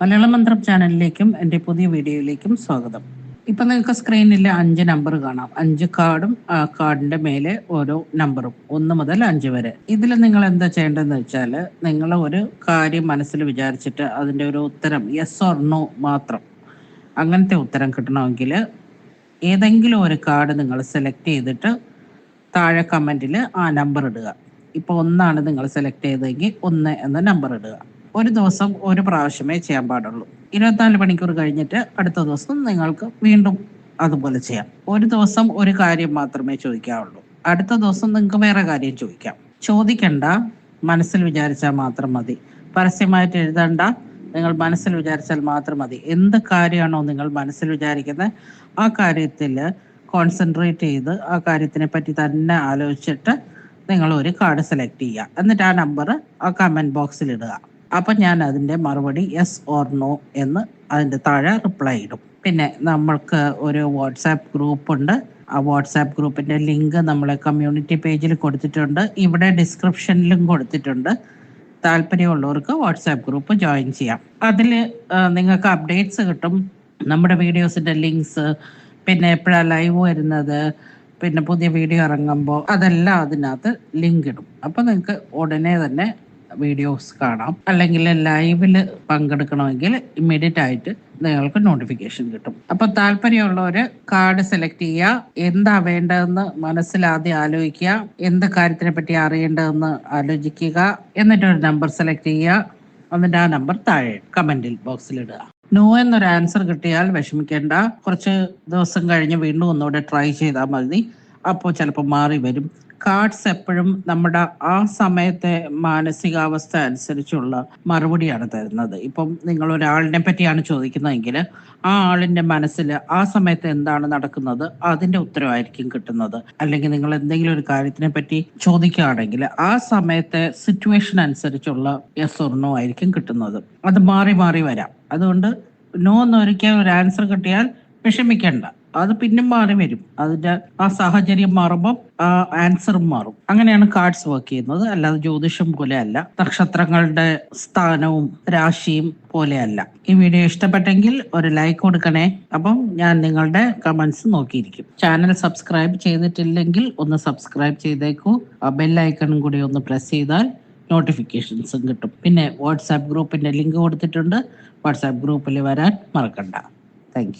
മലയാളം മന്ത്രം ചാനലിലേക്കും എന്റെ പുതിയ വീഡിയോയിലേക്കും സ്വാഗതം. ഇപ്പൊ നിങ്ങൾക്ക് സ്ക്രീനിൽ അഞ്ച് നമ്പർ കാണാം. അഞ്ച് കാർഡും ആ കാർഡിന്റെ മേലെ ഓരോ നമ്പറും ഒന്ന് മുതൽ അഞ്ച് വരെ. ഇതിൽ നിങ്ങൾ എന്താ ചെയ്യേണ്ടതെന്ന് വെച്ചാൽ നിങ്ങൾ ഒരു കാര്യം മനസ്സിൽ വിചാരിച്ചിട്ട് അതിന്റെ ഒരു ഉത്തരം യെസ് ഓർ നോ മാത്രം അങ്ങനത്തെ ഉത്തരം കിട്ടണമെങ്കിൽ ഏതെങ്കിലും ഒരു കാർഡ് നിങ്ങൾ സെലക്ട് ചെയ്തിട്ട് താഴെ കമന്റിൽ ആ നമ്പർ ഇടുക. ഇപ്പോൾ ഒന്നാണ് നിങ്ങൾ സെലക്ട് ചെയ്തതെങ്കിൽ ഒന്ന് എന്ന നമ്പർ ഇടുക. ഒരു ദിവസം ഒരു പ്രാവശ്യമേ ചെയ്യാൻ പാടുള്ളൂ. ഇരുപത്തിനാല് മണിക്കൂർ കഴിഞ്ഞിട്ട് അടുത്ത ദിവസം നിങ്ങൾക്ക് വീണ്ടും അതുപോലെ ചെയ്യാം. ഒരു ദിവസം ഒരു കാര്യം മാത്രമേ ചോദിക്കാവുള്ളൂ. അടുത്ത ദിവസം നിങ്ങൾക്ക് വേറെ കാര്യം ചോദിക്കാം. ചോദിക്കണ്ട മനസ്സിൽ വിചാരിച്ചാൽ മാത്രം മതി. പരസ്യമായിട്ട് എഴുതണ്ട നിങ്ങൾ മനസ്സിൽ വിചാരിച്ചാൽ മാത്രം മതി. എന്ത് കാര്യമാണോ നിങ്ങൾ മനസ്സിൽ വിചാരിക്കുന്നത് ആ കാര്യത്തിൽ കോൺസെൻട്രേറ്റ് ചെയ്ത് ആ കാര്യത്തിനെ പറ്റി തന്നെ ആലോചിച്ചിട്ട് നിങ്ങൾ ഒരു കാർഡ് സെലക്ട് ചെയ്യുക. എന്നിട്ട് ആ നമ്പർ ആ കമന്റ് ബോക്സിൽ ഇടുക. അപ്പം ഞാൻ അതിന്റെ മറുപടി യെസ് ഓർ നോ എന്ന് അതിന്റെ താഴെ റിപ്ലൈ ഇടും. പിന്നെ നമ്മൾക്ക് ഒരു വാട്സാപ്പ് ഗ്രൂപ്പ് ഉണ്ട്. ആ വാട്സാപ്പ് ഗ്രൂപ്പിന്റെ ലിങ്ക് നമ്മളെ കമ്മ്യൂണിറ്റി പേജിൽ കൊടുത്തിട്ടുണ്ട്. ഇവിടെ ഡിസ്ക്രിപ്ഷനിലും കൊടുത്തിട്ടുണ്ട്. താല്പര്യമുള്ളവർക്ക് വാട്സാപ്പ് ഗ്രൂപ്പ് ജോയിൻ ചെയ്യാം. അതിൽ നിങ്ങൾക്ക് അപ്ഡേറ്റ്സ് കിട്ടും. നമ്മുടെ വീഡിയോസിന്റെ ലിങ്ക്സ് പിന്നെ എപ്പോഴാണ് ലൈവ് വരുന്നത് പിന്നെ പുതിയ വീഡിയോ ഇറങ്ങുമ്പോൾ അതെല്ലാം അതിനകത്ത് ലിങ്ക് ഇടും. അപ്പോൾ നിങ്ങൾക്ക് ഉടനെ തന്നെ വീഡിയോസ് കാണാം. അല്ലെങ്കിൽ ലൈവിൽ പങ്കെടുക്കണമെങ്കിൽ ഇമ്മീഡിയറ്റ് ആയിട്ട് നിങ്ങൾക്ക് നോട്ടിഫിക്കേഷൻ കിട്ടും. അപ്പൊ താല്പര്യമുള്ളവര് കാർഡ് സെലക്ട് ചെയ്യുക. എന്താ വേണ്ടതെന്ന് മനസ്സിലാദ്യം ആലോചിക്കുക. എന്ത് കാര്യത്തിനെ പറ്റി അറിയേണ്ടതെന്ന് ആലോചിക്കുക. എന്നിട്ട് ഒരു നമ്പർ സെലക്ട് ചെയ്യുക. എന്നിട്ട് ആ നമ്പർ താഴെ കമന്റിൽ ബോക്സിൽ ഇടുക. നോ എന്നൊരു ആൻസർ കിട്ടിയാൽ വിഷമിക്കേണ്ട. കുറച്ച് ദിവസം കഴിഞ്ഞ് വീണ്ടും ഒന്നുകൂടെ ട്രൈ ചെയ്താൽ മതി. അപ്പോൾ ചിലപ്പോൾ മാറി വരും. കാർഡ്സ് എപ്പോഴും നമ്മുടെ ആ സമയത്തെ മാനസികാവസ്ഥ അനുസരിച്ചുള്ള മറുപടിയാണ് തരുന്നത്. ഇപ്പം നിങ്ങൾ ഒരാളിനെ പറ്റിയാണ് ചോദിക്കുന്നതെങ്കിൽ ആ ആളിന്റെ മനസ്സിൽ ആ സമയത്ത് എന്താണ് നടക്കുന്നത് അതിന്റെ ഉത്തരവായിരിക്കും കിട്ടുന്നത്. അല്ലെങ്കിൽ നിങ്ങൾ എന്തെങ്കിലും ഒരു കാര്യത്തിനെ പറ്റി ചോദിക്കുകയാണെങ്കിൽ ആ സമയത്തെ സിറ്റുവേഷൻ അനുസരിച്ചുള്ള യെസ് നോ ആയിരിക്കും കിട്ടുന്നത്. അത് മാറി മാറി വരാം. അതുകൊണ്ട് നോ എന്നൊരിക്കൽ ഒരു ആൻസർ കിട്ടിയാൽ വിഷമിക്കണ്ട. അത് പിന്നെ മാറി വരും. അതിന്റെ ആ സാഹചര്യം മാറുമ്പോൾ ആൻസറും മാറും. അങ്ങനെയാണ് കാർഡ്സ് വർക്ക് ചെയ്യുന്നത്. അല്ലാതെ ജ്യോതിഷം പോലെ അല്ല നക്ഷത്രങ്ങളുടെ സ്ഥാനവും രാശിയും പോലെയല്ല. ഈ വീഡിയോ ഇഷ്ടപ്പെട്ടെങ്കിൽ ഒരു ലൈക്ക് കൊടുക്കണേ. അപ്പം ഞാൻ നിങ്ങളുടെ കമന്റ്സ് നോക്കിയിരിക്കും. ചാനൽ സബ്സ്ക്രൈബ് ചെയ്തിട്ടില്ലെങ്കിൽ ഒന്ന് സബ്സ്ക്രൈബ് ചെയ്തേക്കൂ. ആ ബെല്ലൈക്കണും കൂടി ഒന്ന് പ്രസ് ചെയ്താൽ നോട്ടിഫിക്കേഷൻസും കിട്ടും. പിന്നെ വാട്സാപ്പ് ഗ്രൂപ്പിന്റെ ലിങ്ക് കൊടുത്തിട്ടുണ്ട്. വാട്സാപ്പ് ഗ്രൂപ്പിൽ വരാൻ മറക്കണ്ട. താങ്ക്